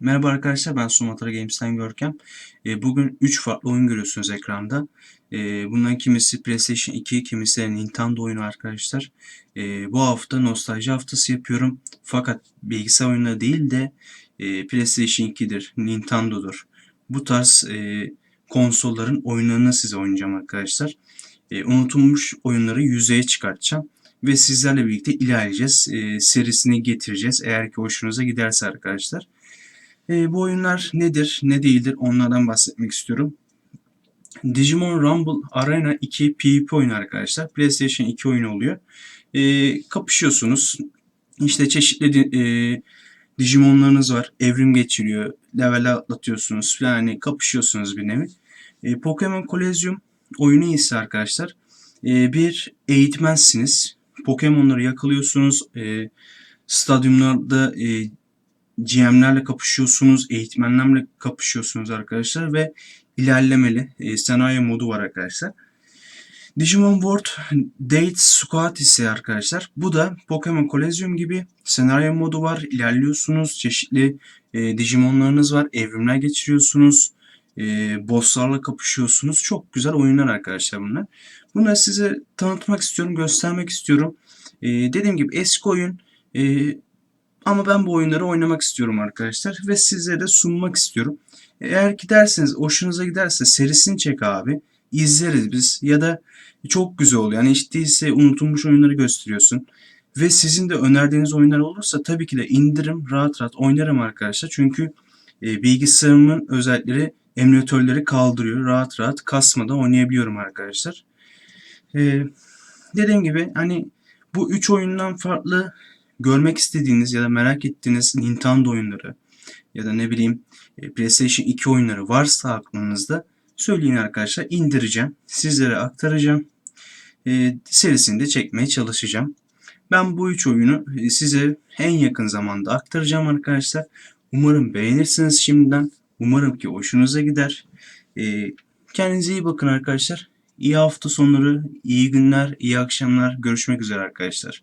Merhaba arkadaşlar ben Sumatra Games'ten Görkem. E, bugün 3 farklı oyun görüyorsunuz ekranda. E, bundan kimisi PlayStation 2, kimisi Nintendo oyunu arkadaşlar. E, bu hafta nostalji haftası yapıyorum. Fakat bilgisayar oyunları değil de e, PlayStation 2'dir, Nintendo'dur. Bu tarz e, konsolların oyunlarını size oynayacağım arkadaşlar. Unutulmuş oyunları yüzeye çıkartacağım. Ve sizlerle birlikte ilerleyeceğiz. E, serisini getireceğiz. Eğer ki hoşunuza giderse arkadaşlar. E, bu oyunlar nedir, ne değildir onlardan bahsetmek istiyorum. Digimon Rumble Arena 2 PvP oyunu arkadaşlar. PlayStation 2 oyunu oluyor. E, kapışıyorsunuz. İşte çeşitli e, Digimonlarınız var. Evrim geçiriyor. Level atlatıyorsunuz. Hani kapışıyorsunuz bir nevi. E, Pokemon Colosseum oyunu ise arkadaşlar e, bir eğitmensiniz. Pokemon'ları yakalıyorsunuz. E, stadyumlarda e, GM'lerle kapışıyorsunuz, eğitmenlerle kapışıyorsunuz arkadaşlar ve ilerlemeli e, senaryo modu var arkadaşlar. Digimon World Date Squad ise arkadaşlar bu da Pokemon Colosseum gibi senaryo modu var. İlerliyorsunuz, çeşitli e, Digimonlarınız var, evrimler geçiriyorsunuz, e, bosslarla kapışıyorsunuz. Çok güzel oyunlar arkadaşlar bunlar. Bunları size tanıtmak istiyorum, göstermek istiyorum. E, dediğim gibi eski oyun e, ama ben bu oyunları oynamak istiyorum arkadaşlar ve size de sunmak istiyorum. Eğer ki derseniz hoşunuza giderse serisini çek abi. izleriz biz ya da çok güzel oluyor. Yani hiç değilse unutulmuş oyunları gösteriyorsun. Ve sizin de önerdiğiniz oyunlar olursa tabii ki de indiririm rahat rahat oynarım arkadaşlar. Çünkü e, bilgisayarımın özellikleri emülatörleri kaldırıyor. Rahat rahat kasmadan oynayabiliyorum arkadaşlar. E, dediğim gibi hani bu üç oyundan farklı görmek istediğiniz ya da merak ettiğiniz Nintendo oyunları ya da ne bileyim e, PlayStation 2 oyunları varsa aklınızda söyleyin arkadaşlar indireceğim. Sizlere aktaracağım. E, serisini de çekmeye çalışacağım. Ben bu üç oyunu e, size en yakın zamanda aktaracağım arkadaşlar. Umarım beğenirsiniz şimdiden. Umarım ki hoşunuza gider. E, kendinize iyi bakın arkadaşlar. İyi hafta sonları, iyi günler, iyi akşamlar. Görüşmek üzere arkadaşlar.